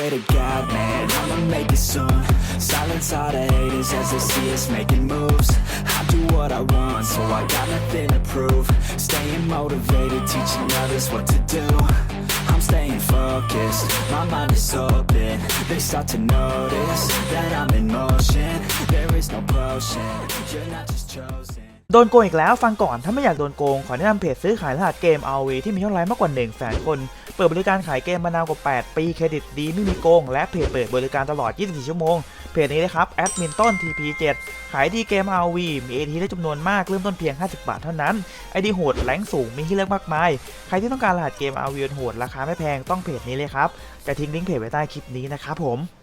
swear to God, man, I'ma make it soon. Silence all the haters as they see us making moves. I do what I want, so I got nothing to prove. Staying motivated, teaching others what to do. I'm staying focused, my mind is open. They start to notice that I'm in motion. There is no potion, you're not just chosen. โดนโกงอีกแล้วฟังก่อนถ้าไม่อยากโดนโกง ขอแนะนำเพจซื้อขายรหัสเกม RV ที่มียอดไลค์มากกว่า1แสนคน เปิดบริการขายเกมมานานกว่า 8 ปีเครดิตดีไม่มีโกง และเพจเปิดบริการตลอด 24 ชั่วโมง เพจนี้นะครับแอดมินต้น TP7 ขายดีเกม RV มี AT ได้จำนวนมากเริ่มต้นเพียง 50 บาทเท่านั้นไอดีโหดแรงสูงมีให้เลือกมากมาย ใครที่ต้องการรหัสเกม RV โหดราคาไม่แพงต้องเพจนี้เลยครับจะทิ้งลิงก์เพจไว้ใต้คลิปนี้นะครับผม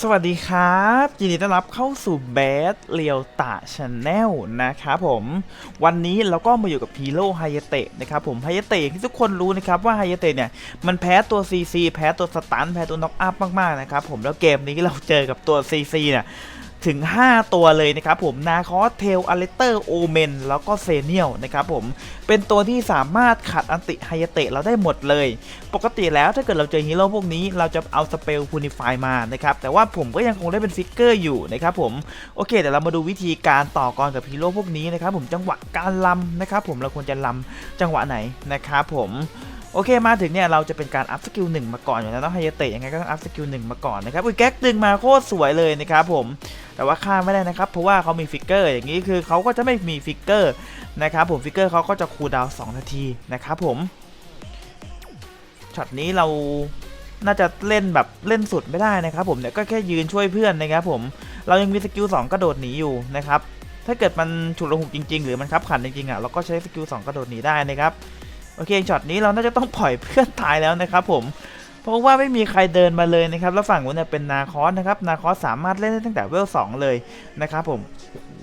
สวัสดีครับ ยินดีต้อนรับเข้าสู่แบสเรียวตาชาแนลนะครับผมวันนี้เราก็มาอยู่กับพีโร่ไฮยเตะนะครับผมไฮยเตะที่ทุกคนรู้นะครับว่าไฮยเตะเนี่ยมันแพ้ตัว CC แพ้ตัวสตันแพ้ตัวน็อกอัพมากๆนะครับผมแล้วเกมนี้เราเจอกับตัว CC เนี่ย ถึง 5 ตัวเลยนะครับผมนาคอสเทลอเลเตอร์โอเมนแล้วก็เซเนียลนะครับผมเป็นตัวที่สามารถขัดอันติไฮยเตะเราได้หมดเลย ปกติแล้วถ้าเกิดเราเจอฮีโร่พวกนี้เราจะเอาสเปลพูนิฟายมานะครับแต่ว่าผมก็ยังคงได้เป็นฟิกเกอร์อยู่นะครับผมโอเคเดี๋ยวเรามาดูวิธีการต่อกรกับฮีโร่พวกนี้นะครับผมจังหวะการลำนะครับผมเราควรจะลำจังหวะไหนนะครับผมโอเคมาถึงเนี่ยเราจะเป็นการอัพสกิลหนึ่งมาก่อนอยู่แล้วต้องไฮยเตะยังไงก็ต้องอัพสกิลหนึ่งมาก่อนนะครับอุ้ยแก๊กดึงมาโคตรสวยเลยนะครับผม แต่ว่าฆ่าไม่ได้นะครับ เพราะว่าเขามีฟิกเกอร์อย่างนี้คือเขาก็จะไม่มีฟิกเกอร์นะครับผมฟิกเกอร์เขาก็จะคูลดาวน์2นาทีนะครับผมช็อตนี้เราน่าจะเล่นแบบเล่นสุดไม่ได้นะครับผมเนี่ยก็แค่ยืนช่วยเพื่อนนะครับผมเรายังมีสกิล2กระโดดหนีอยู่นะครับถ้าเกิดมันฉุดระหุกจริง ๆ หรือมันคับขันจริงๆอะเราก็ใช้สกิล2กระโดดหนีได้นะครับโอเคช็อตนี้เราน่าจะต้องปล่อยเพื่อนตายแล้วนะครับผม เพราะว่าไม่มีใครเดินมาเลยนะครับ แล้วฝั่งนู้นเนี่ยเป็นนาคอสนะครับ นาคอสสามารถเล่นได้ตั้งแต่เวลสองเลยนะครับผม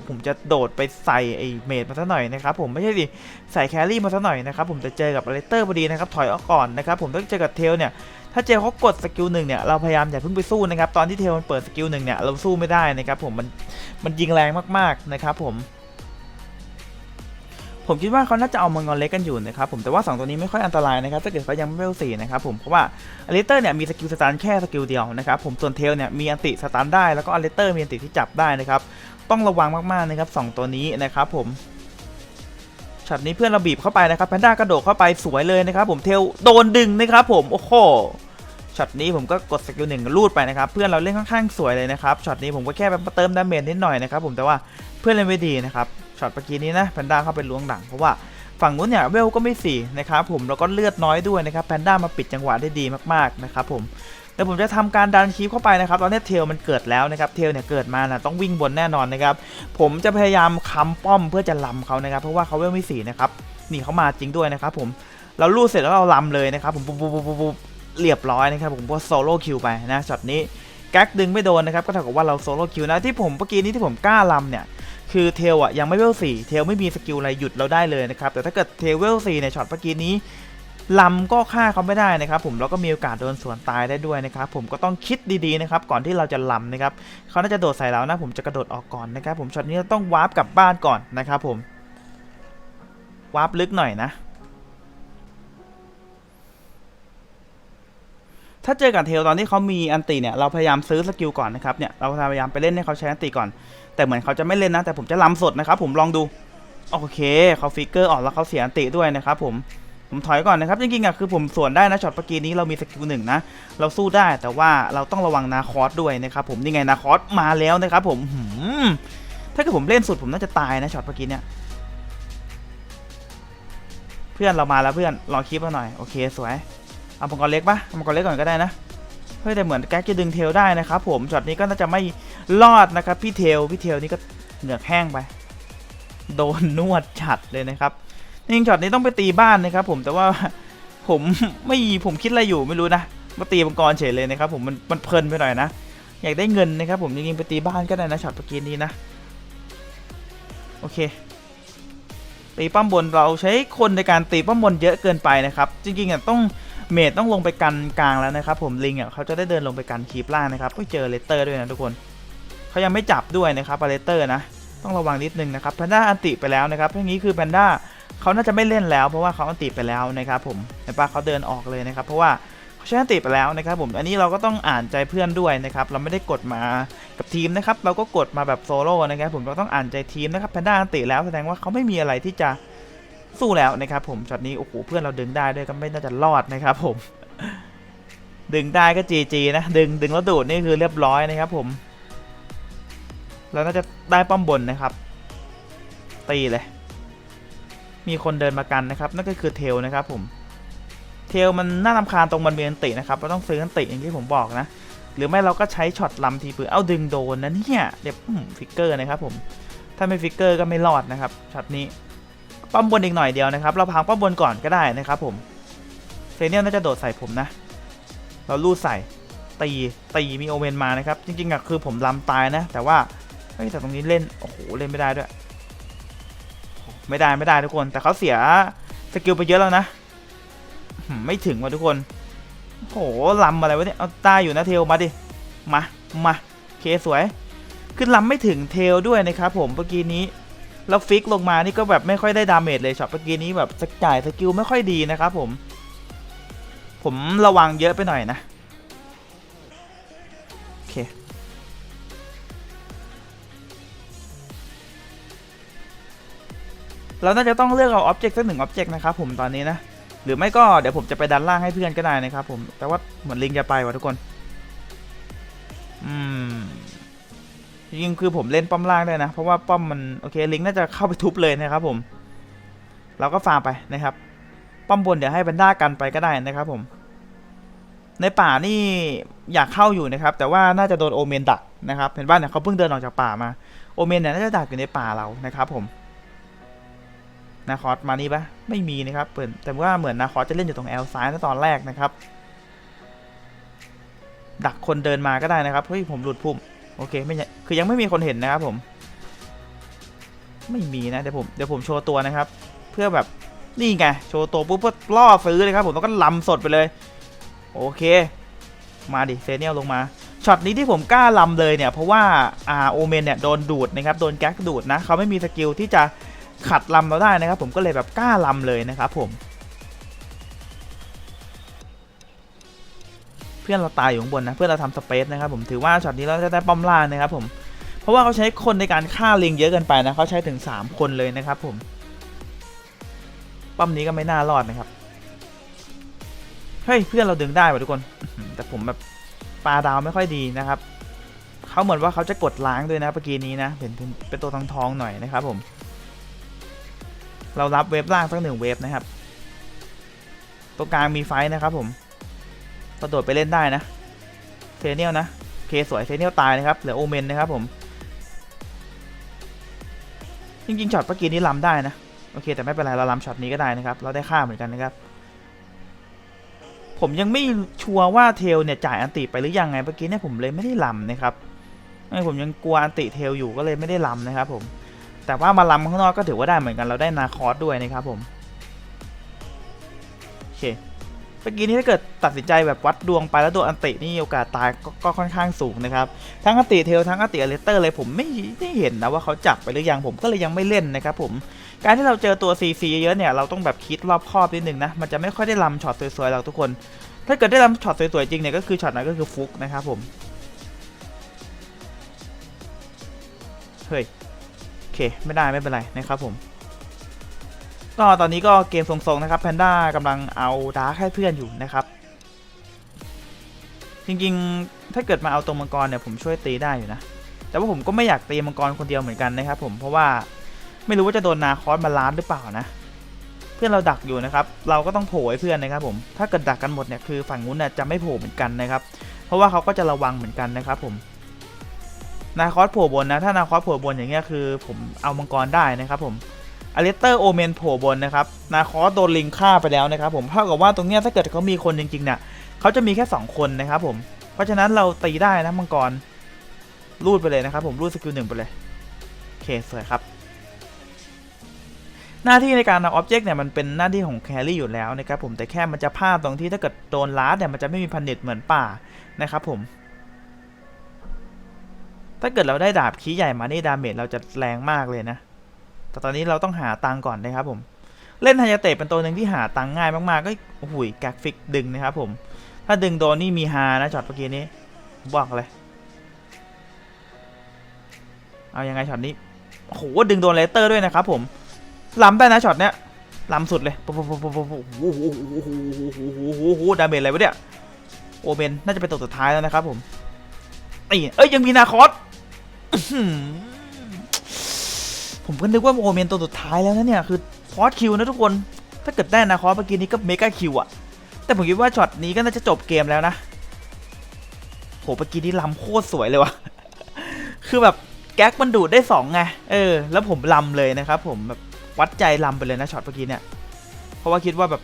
ผมจะโดดไปใส่ไอเมดมาซะหน่อยนะครับผมไม่ใช่สิ ใส่แครี่มาซะหน่อยนะครับผมจะเจอกับอเลเตอร์พอดีนะครับ ถอยออกก่อนนะครับ ผมต้องเจอกับเทลเนี่ยถ้าเจอเขากดสกิลหนึ่งเนี่ยเราพยายามอย่าเพิ่งไปสู้นะครับตอนที่เทลมันเปิดสกิลหนึ่งเนี่ยเราสู้ไม่ได้นะครับผมมันมันยิงแรงมากๆนะครับผม ผมคิดว่าเขาน่าจะเอามังกรเล็กกันอยู่นะครับผมแต่ว่า 2 ตัวนี้ไม่ค่อยอันตรายนะครับถ้าเกิดเขายังไม่เวลสี่นะครับผมเพราะว่าอเลเตอร์เนี่ยมีสกิลสตันแค่สกิลเดียวนะครับผมส่วนเทลเนี่ยมีอันติสตันได้แล้วก็อเลเตอร์มีอันติที่จับได้นะครับต้องระวังมากๆนะครับสองตัวนี้นะครับผมช็อตนี้เพื่อนเราบีบเข้าไปนะครับแพนด้ากระโดดเข้าไปสวยเลยนะครับผมเทลโดนดึงนะครับผมโอ้โหช็อตนี้ผมก็กดสกิลหนึ่งลูดไปนะครับเพื่อนเราเล่นค่อนข้างสวยเลยนะครับช็อตนี้ผมก็แค่ไปเติมดาเมจนิดหน่อยนะครับผมแต่ว่าเพื่อนเล่นไม่ดีนะครับ ช็อตเมื่อกี้นี้นะแพนด้าเข้าไปล้วงหลังเพราะว่าฝั่งนู้นเนี่ยเวลก็ไม่สี่นะครับผมแล้วก็เลือดน้อยด้วยนะครับแพนด้ามาปิดจังหวะได้ดีมากๆนะครับผมเดี๋ยวผมจะทำการดันคีฟเข้าไปนะครับตอนนี้เทลมันเกิดแล้วนะครับเทลเนี่ยเกิดมานะต้องวิ่งบนแน่นอนนะครับผมจะพยายามค้ำป้อมเพื่อจะลำเขานะครับเพราะว่าเขาเวลไม่สี่นะครับนี่เขามาจริงด้วยนะครับผมเราลูดเสร็จแล้วเราลำเลยนะครับผมปุ๊บปุ๊บปุ๊บปุ๊บเรียบร้อยนะครับผมก็โซโล่คิวไปนะช็อตนี้แก๊กดึงไม่โดนนะครับก็เท่ากับว่าเราโซโล่คิวนะที่ผมเมื่อกี้นี้ที่ผมกล้าลำเนี่ย คือเทลอะยังไม่เวลสี่เทลไม่มีสกิลอะไรหยุดเราได้เลยนะครับ แต่ถ้าเกิดเทลเวลสี่ในช็อตเมื่อกี้นี้ลำก็ฆ่าเขาไม่ได้นะครับผมแล้วก็มีโอกาสโดนสวนตายได้ด้วยนะครับผมก็ต้องคิดดีๆนะครับก่อนที่เราจะลำนะครับเขาน่าจะโดดใส่เรานะผมจะกระโดดออกก่อนนะครับผมช็อตนี้เราต้องวาร์ปกลับบ้านก่อนนะครับผมวาร์ปลึกหน่อยนะ ถ้าเจอกับเทลตอนที่เขามีอันติเนี่ยเราพยายามซื้อสกิลก่อนนะครับเนี่ยเราพยายามไปเล่นให้เขาใช้อันติก่อนแต่เหมือนเขาจะไม่เล่นนะ แต่ผมจะลำสดนะครับผมลองดู โอเคเขาฟิกเกอร์ออกแล้วเขาเสียอันติด้วยนะครับผมผมถอยก่อนนะครับจริงๆอะคือผมสวนได้นะช็อตเมื่อกี้นี้เรามีสกิลหนึ่งนะเราสู้ได้แต่ว่าเราต้องระวังนาคอสด้วยนะครับผมนี่ไงนาคอสมาแล้วนะครับผมหืมถ้าเกิดผมเล่นสุดผมน่าจะตายนะช็อตเมื่อกี้เนี่ยเพื่อนเรามาแล้วเพื่อนรอคลิปมาหน่อยโอเคสวยเอามังกรเล็กปะเอามังกรเล็กก่อนก็ได้นะเฮ้ยแต่เหมือนแก๊กจะดึงเทลได้นะครับผมช็อตนี้ก็น่าจะไม่ รอดนะครับพี่เทลพี่เทลนี่ก็เหงือกแห้งไป โดนนวดฉัดเลยนะครับจริงช็อตนี้ต้องไปตีบ้านนะครับ ผมแต่ว่าผมไม่ผมคิดอะไรอยู่ไม่รู้นะมาตีมังกรเฉยเลยนะครับ ผมมันมันเพลินไปหน่อยนะอยากได้เงินนะครับ ผมจริงๆไปตีบ้านก็ได้นะช็อตเมื่อกี้นี้นะโอเคตีป้อมบนเราใช้คนในการตีป้อมบนเยอะเกินไปนะครับ จริงๆอะต้องเมดต้องลงไปกันกลางแล้วนะครับ ผมลิงอะเขาจะได้เดินลงไปกันคีปล่างนะครับก็เจอเลสเตอร์ด้วยนะทุกคน เขายังไม่จับด้วยนะครับเลเตอร์นะต้องระวังนิดนึงนะครับแพนด้าอันติไปแล้วนะครับอย่างนี้คือแพนด้าเขาน่าจะไม่เล่นแล้ว เพราะว่าเขาอันติไปแล้วนะครับผมเห็นปะเขาเดินออกเลยนะครับ เพราะว่าเขาใช้อันติไปแล้วนะครับ ผมอันนี้เราก็ต้องอ่านใจเพื่อนด้วยนะครับเราไม่ได้กดมากับทีมนะครับเราก็กดมาแบบโซโล่นะครับผมเราต้องอ่านใจทีมนะครับแพนด้าอันติแล้วแสดงว่าเขาไม่มีอะไรที่จะสู้แล้วนะครับผมช็อตนี้โอ้โหเพื่อนเราดึงได้ด้วยก็ไม่น่าจะรอดนะครับผมดึงได้ก็จีจีนะดึงดึงแล้วดูดนี่คือเรียบร้อยนะครับผม เราน่าจะได้ป้อมบนนะครับ ตีเลย มีคนเดินมากันนะครับ นั่นก็คือเทลนะครับผม เทลมันน่ารำคาญตรงมันมีอันตินะครับ เราต้องซื้ออันติอย่างที่ผมบอกนะ หรือไม่เราก็ใช้ช็อตลำทีปืนเอาดึงโดนนะเนี่ยเดี๋ยวฟิกเกอร์นะครับผม ถ้าไม่ฟิกเกอร์ก็ไม่รอดนะครับช็อตนี้ ป้อมบนอีกหน่อยเดียวนะครับ เราพังป้อมบนก่อนก็ได้นะครับ ผม เซเนียลน่าจะโดดใส่ผมนะ เราลูดใส่ตีตีมีโอเวนมานะครับ จริงๆอะคือผมลำตายนะ แต่ว่า ฮ้ยแต่ตรงนี้เล่นโอ้โหเล่นไม่ได้ด้วยไม่ได้ไม่ได้ทุกคนแต่เขาเสียสกิลไปเยอะแล้วนะไม่ถึงว่ะทุกคนโอ้โหลำอะไรวะเนี่ยเอาตายอยู่นะเทลมาดิมามาเคสวยขึ้นลำไม่ถึงเทลด้วยนะครับผมเมื่อกี้นี้แล้วฟิกลงมานี่ก็แบบไม่ค่อยได้ดาเมจเลยช็อตเมื่อกี้นี้แบบจ่ายสกิลไม่ค่อยดีนะครับผม ผมระวังเยอะไปหน่อยนะ เราน่าจะต้องเลือกเอาอ็อบเจกต์สักหนึ่งอ็อบเจกต์นะครับผมตอนนี้นะ หรือไม่ก็เดี๋ยวผมจะไปดันล่างให้เพื่อนก็ได้นะครับผม แต่ว่าเหมือนลิงจะไปว่ะทุกคน อืมจริงคือผมเล่นป้อมล่างได้นะ เพราะว่าป้อมมันโอเคลิงน่าจะเข้าไปทุบเลยนะครับผม เราก็ฟาร์มไปนะครับ ป้อมบนเดี๋ยวให้แบนด้ากันไปก็ได้นะครับผม ในป่านี่อยากเข้าอยู่นะครับ แต่ว่าน่าจะโดนโอเมนดักนะครับเห็นบ้านเนี่ยเขาเพิ่งเดินออกจากป่ามาโอเมนเนี่ยน่าจะดักอยู่ในป่าเรานะครับผม นาคอสมานี่ปะไม่มีนะครับเปิดแต่ว่าเหมือนนาคอสจะเล่นอยู่ตรงแอลซ้ายในตอนแรกนะครับ ดักคนเดินมาก็ได้นะครับเฮ้ยผมหลุดพุ่มโอเคไม่ใช่คือยังไม่มีคนเห็นนะครับผม ไม่มีนะเดี๋ยวผมเดี๋ยวผมโชว์ตัวนะครับ เพื่อแบบนี่ไงโชว์ตัวปุ๊บเพื่อล่อซื้อเลยครับผมแล้วก็ลำสดไปเลย โอเค มาดิเซเนียลลงมาช็อตนี้ที่ผมกล้าลำเลยเนี่ยเพราะว่าอาโอเมนเนี่ยโดนดูดนะครับโดนแก๊กดูดนะเขาไม่มีสกิลที่จะ ขัดลำเราได้นะครับ ผมก็เลยแบบกล้าลำเลยนะครับผม เพื่อนเราตายอยู่ข้างบนนะเพื่อนเราทำสเปซนะครับผมถือว่าช็อตนี้เราจะได้ป้อมล่างนะครับผมเพราะว่าเขาใช้คนในการฆ่าลิงเยอะเกินไปนะเขาใช้ถึง 3 คนเลยนะครับผมป้อมนี้ก็ไม่น่ารอดนะครับเฮ้ยเพื่อนเราดึงได้ว่ะทุกคน แต่ผมแบบปลาดาวไม่ค่อยดีนะครับเขาเหมือนว่าเขาจะกดล้างด้วยนะเมื่อกี้นี้นะเป็นเป็นตัวทองทองๆหน่อยนะครับผม เรารับเวฟล่างสักหนึ่งเวฟนะครับตัวกลางมีไฟท์นะครับผมกระโดดไปเล่นได้นะเซเนียลนะเคสวยเซเนียลตายนะครับเหลือโอเมนนะครับผมจริงๆช็อตเมื่อกี้นี้ล้ำได้นะโอเค แต่ไม่เป็นไรเราล้ำช็อตนี้ก็ได้นะครับ เราได้ค่าเหมือนกันนะครับ ผมยังไม่ชัวร์ว่าเทลเนี่ยจ่ายอันติไปหรือยังไงเมื่อกี้เนี่ยผมเลยไม่ได้ลำนะครับเอผมยังกลัวอันติเทลอยู่ก็เลยไม่ได้ลำนะครับผม แต่ว่ามาลำข้างนอกก็ถือว่าได้เหมือนกันเราได้นาคอสด้วยนะครับผมโอเคเมื่อกี้นี้ถ้าเกิดตัดสินใจแบบวัดดวงไปแล้วโดนอันตินี่โอกาสตายกก็ค่อนข้างสูงนะครับ ทั้งอันติเทลทั้งอันติอเลสเตอร์เลยผมไม่ได้เห็นนะว่าเขาจับไปหรือยังผมก็เลยยังไม่เล่นนะครับผมการที่เราเจอตัว CC เยอะเนี่ยเราต้องแบบคิดรอบคอบนิดนึงนะมันจะไม่ค่อยได้ลำช็อตสวยๆหรอกทุกคน ถ้าเกิดได้ลำช็อตสวยๆจริงเนี่ยก็คือช็อตนั้นก็คือฟุกนะครับผมเฮ้ย เค ไม่ได้ไม่เป็นไรนะครับผม ก็ตอนนี้ก็เกมทรงๆนะครับแพนด้ากำลังเอาดาร์คให้เพื่อนอยู่นะครับ จริงๆถ้าเกิดมาเอาตรงมังกรเนี่ยผมช่วยตีได้อยู่นะ แต่ว่าผมก็ไม่อยากตีมังกรคนเดียวเหมือนกันนะครับ ผมเพราะว่าไม่รู้ว่าจะโดนนาคอสมาล้านหรือเปล่านะ เพื่อนเราดักอยู่นะครับ เราก็ต้องโผล่ให้เพื่อนนะครับผมถ้าเกิดดักกันหมดเนี่ยคือฝั่งนู้นน่ะจะไม่โผล่เหมือนกันนะครับ เพราะว่าเขาก็จะระวังเหมือนกันนะครับผม นาคอสโผล่บนนะ ถ้านาคอสโผล่บนอย่างเงี้ยคือ ผมเอามังกรได้นะครับผมอเลสเตอร์โอเมนโผล่บนนะครับ นาคอสโดนลิงฆ่าไปแล้วนะครับผมเท่ากับว่าตรงเนี้ยถ้าเกิดเขามีคนจริงๆเนี่ยเขาจะมีแค่ 2 คนนะครับผม เพราะฉะนั้นเราตีได้นะมังกร รูดไปเลยนะครับผม รูดสกิลหนึ่งไปเลย โอเคสวยครับ หน้าที่ในการเอาออบเจกต์เนี่ยมันเป็นหน้าที่ของแครี่อยู่แล้วนะครับผม แต่แค่มันจะพลาดตรงที่ถ้าเกิดโดนลาดเนี่ยมันจะไม่มีพันเน็ตเหมือนป่านะครับผม ถ้าเกิดเราได้ดาบคีใหญ่มานี่ดาเมจเราจะแรงมากเลยนะ แต่ตอนนี้เราต้องหาตังก่อนนะครับผม เล่นไฮยาเตะเป็นตัวหนึ่งที่หาตังง่ายมากๆ ก็โอ้โหแกกฟิกดึงนะครับผม ถ้าดึงโดนนี่มีฮานะช็อตเมื่อกี้นี้บอกเลย เอายังไงช็อตนี้โอ้โหดึงโดนเลเตอร์ด้วยนะครับผมล้ำได้นะช็อตเนี้ยล้ำสุดเลยปุ๊บปุ๊บปุ๊บปุ๊บโอ้โหโอ้โหโหโหดาเมจอะไรวะเนี่ยโอเมนน่าจะเป็นตัวสุดท้ายแล้วนะครับผมนี่เอ้ยยังมีนาคอส ผมก็นึกว่าโอเมนตัวสุดท้ายแล้วนะเนี่ย คือฟอสคิวนะทุกคน ถ้าเกิดได้นาคอสเมื่อกี้นี้ก็เมกาคิวอะแต่ผมคิดว่าช็อตนี้ก็น่าจะจบเกมแล้วนะ โหเมื่อกี้นี้ล้ำโคตรสวยเลยวะคือแบบแก๊กมันดูดได้สองไง เออ แล้วผมลำเลยนะครับผมแบบวัดใจลำไปเลยนะช็อตเมื่อกี้เนี่ย เพราะว่าคิดว่าแบบ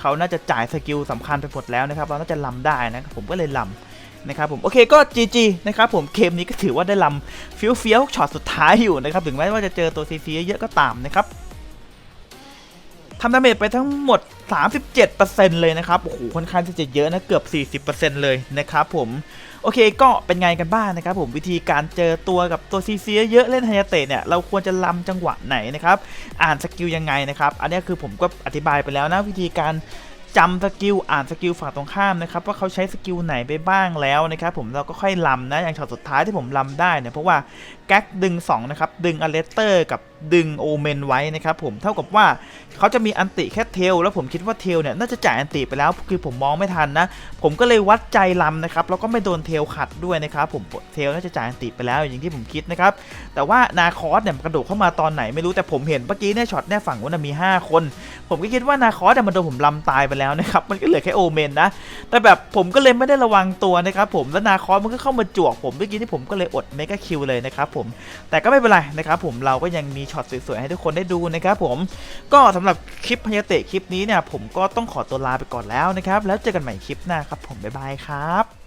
เขาน่าจะจ่ายสกิลสำคัญไปหมดแล้วนะครับ เราน่าจะลำได้นะครับผมก็เลยลำ นะครับผมโอเคก็ GG นะครับผมเกมนี้ก็ถือว่าได้ลำฟี้ยวเฟี้ยวช็อตสุดท้ายอยู่นะครับถึงแม้ว่าจะเจอตัวซีซีเยอะก็ตามนะครับทำดาเมจไปทั้งหมด 37%เลยนะครับ โอ้โห ค่อนข้างจะเยอะนะ เกือบ 40%เลยนะครับผม โอเค ก็เป็นไงกันบ้างนะครับผม วิธีการเจอตัวกับตัวซีซีเยอะเล่นไฮยาเตะเนี่ย เราควรจะลำจังหวะไหนนะครับ อ่านสกิลยังไงนะครับ อันนี้คือผมก็อธิบายไปแล้วนะวิธีการ จำสกิลอ่านสกิลฝั่งตรงข้ามนะครับว่าเขาใช้สกิลไหนไปบ้างแล้วนะครับผมเราก็ค่อยลำนะอย่างช็อตสุดท้ายที่ผมลำได้เนี่ยเพราะว่า แก๊กดึง2นะครับดึงอเลสเตอร์กับดึงโอเมนไว้นะครับผมเท่ากับว่าเขาจะมีอันติแค่เทลแล้วผมคิดว่าเทลเนี่ยน่าจะจ่ายอันติไปแล้วคือผมมองไม่ทันนะ ผมก็เลยวัดใจลำนะครับแล้วก็ไม่โดนเทลขัดด้วยนะครับผมเทลน่าจะจ่ายอันติไปแล้วอย่างที่ผมคิดนะครับแต่ว่านาคอสเนี่ยกระโดดเข้ามาตอนไหนไม่รู้แต่ผมเห็นเมื่อกี้เนี่ยช็อตเนี่ยฝั่งนู้นนะมี 5 คน ผมก็คิดว่านาคอสเนี่ยมันโดนผมลำตายไปแล้วนะครับมันก็เหลือแค่โอเมนนะแต่แบบผมก็เลยไม่ได้ระวังตัวนะครับผมแล้วนาคอสมันก็เข้ามาจวกผมเมื่อกี้ที่ผมก็เลยอดเมกะคิวเลยนะครับผมแต่ก็ไม่เป็นไรนะครับผมเราก็ยังมีช็อตสวยๆให้ทุกคนได้ดูนะครับผมก็สำหรับคลิปพยาเตะคลิปนี้เนี่ยผมก็ต้องขอตัวลาไปก่อนแล้วนะครับแล้วเจอกันใหม่คลิปหน้าครับผมบ๊ายบายครับ